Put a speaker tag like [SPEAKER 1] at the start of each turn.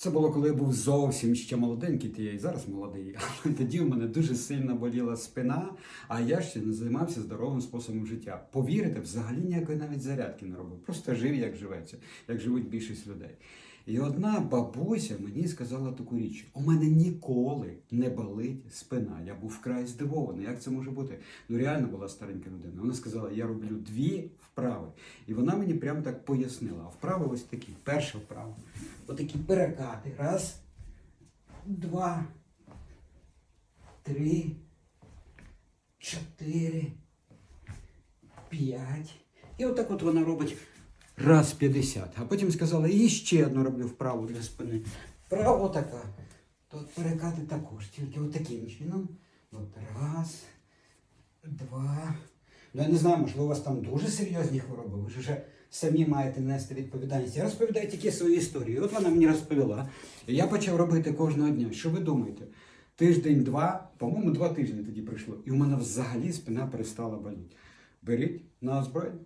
[SPEAKER 1] Це було, коли я був зовсім ще молоденький, я і зараз молодий. Але тоді в мене дуже сильно боліла спина, а я ще не займався здоровим способом життя. Повірите, взагалі ніякої навіть зарядки не робив. Просто жив, як живеться, як живуть більшість людей. І одна бабуся мені сказала таку річ: у мене ніколи не болить спина. Я був вкрай здивований. Як це може бути? Ну реально була старенька людина. Вона сказала, я роблю дві вправи. І вона мені прямо так пояснила. А вправи ось такі. Перша вправа. Отакі перекати. Раз, два, три, чотири, п'ять. І отак от вона робить раз 50. А потім сказала, і ще одну роблю вправу для спини. Вправо така. Тут перекати також, тільки отаким чином. От раз. Ну, я не знаю, можливо, у вас там дуже серйозні хвороби. Ви ж вже самі маєте нести відповідальність. Я розповідаю тільки свою історію. От вона мені розповіла. І я почав робити кожного дня. Що ви думаєте? Тиждень-два, по-моєму, два тижні тоді пройшло. І у мене взагалі спина перестала боліти. Беріть на озброєння.